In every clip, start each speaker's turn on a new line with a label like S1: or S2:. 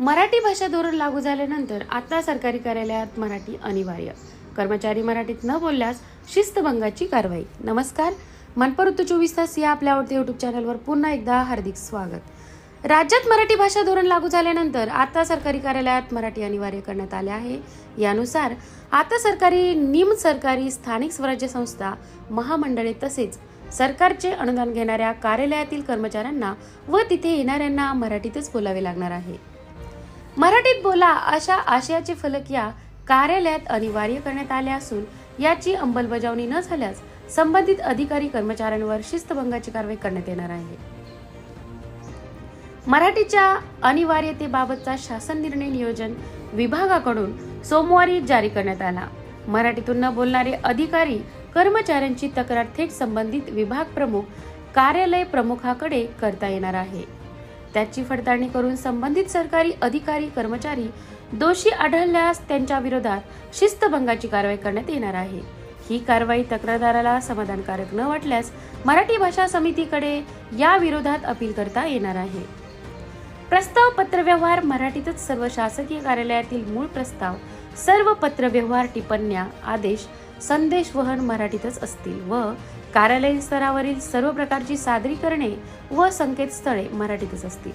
S1: मराठी भाषा धोरण लागू झाल्यानंतर आता सरकारी कार्यालयात मराठी अनिवार्य. कर्मचारी मराठीत न बोलल्यास शिस्तभंगाची कारवाई. नमस्कार. मनपर ऋतू चोवीस तास या आपल्या आवडत्या यूट्यूब चॅनलवर पुन्हा एकदा हार्दिक स्वागत. राज्यात मराठी भाषा धोरण लागू झाल्यानंतर आता सरकारी कार्यालयात मराठी अनिवार्य करण्यात आले आहे. यानुसार आता सरकारी निम सरकारी स्थानिक स्वराज्य संस्था महामंडळे तसेच सरकारचे अनुदान घेणाऱ्या कार्यालयातील कर्मचाऱ्यांना व तिथे येणाऱ्यांना मराठीतच बोलावे लागणार आहे. मराठीत बोला अशा आशयाचे फलक या कार्यालयात अनिवार्य करण्यात आले असून याची अंमलबजावणी न झाल्यास संबंधित अधिकारी कर्मचाऱ्यांवर शिस्तभंगाची कारवाई करण्यात येणार आहे. मराठीच्या अनिवार्यतेबाबतचा शासन निर्णय नियोजन विभागाकडून सोमवारी जारी करण्यात आला. मराठीतून न बोलणारे अधिकारी कर्मचाऱ्यांची तक्रार थेट संबंधित विभाग प्रमुख कार्यालय प्रमुखाकडे करता येणार आहे. त्याची पडताळणी करून संबंधित सरकारी अधिकारी कर्मचारी दोषी आढळल्यास त्यांच्या विरोधात शिस्तभंगाची कारवाई करण्यात येणार आहे. ही कारवाई तक्रारदाराला समाधानकारक न वाटल्यास मराठी भाषा समितीकडे या विरोधात अपील करता येणार आहे. प्रस्ताव पत्रव्यवहार मराठीतच सर्व शासकीय कार्यालयातील मूळ प्रस्ताव सर्व पत्रव्यवहार टिप्पण्या आदेश संदेश वहन मराठीतच असतील व कार्यालयीन स्तरावरील सर्व प्रकारची सादरीकरणे व संकेतस्थळे मराठीतच असतील.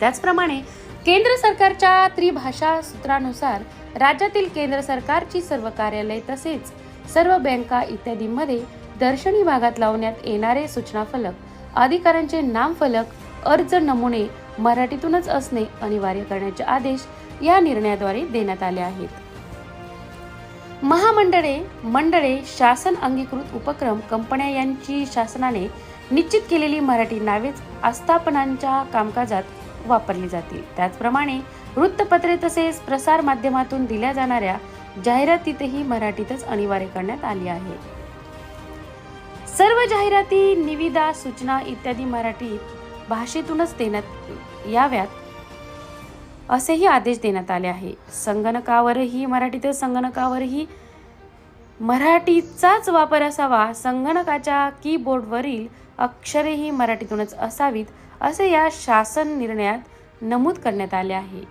S1: त्याचप्रमाणे केंद्र सरकारच्या त्रिभाषा सूत्रानुसार राज्यातील केंद्र सरकारची सर्व कार्यालय तसेच सर्व बँका इत्यादींमध्ये दर्शनी भागात लावण्यात येणारे सूचना फलक अधिकाऱ्यांचे नाम फलक अर्ज नमुने मराठीतूनच असणे अनिवार्य करण्याचे आदेश या निर्णयाद्वारे देण्यात आले आहेत. महामंडळे मंडळे शासन अंगीकृत उपक्रम कंपन्या यांची शासनाने निश्चित केलेली मराठी नावेच आस्थापनांच्या कामकाजात वापरली जातील. त्याचप्रमाणे वृत्तपत्रे तसेच प्रसार माध्यमातून दिल्या जाणाऱ्या जाहिरातीतही मराठीतच अनिवार्य करण्यात आली आहे. सर्व जाहिराती निविदा सूचना इत्यादी मराठी भाषेतूनच देण्यात याव्यात. असेही आदेश देण्यात आले आहे. संगणकावरही मराठीतील संगणकावरही मराठीचाच वापर असावा संगणकाच्या कीबोर्डवरील अक्षरेही मराठीतूनच असावीत असे या शासन निर्णयात नमूद करण्यात आले आहे.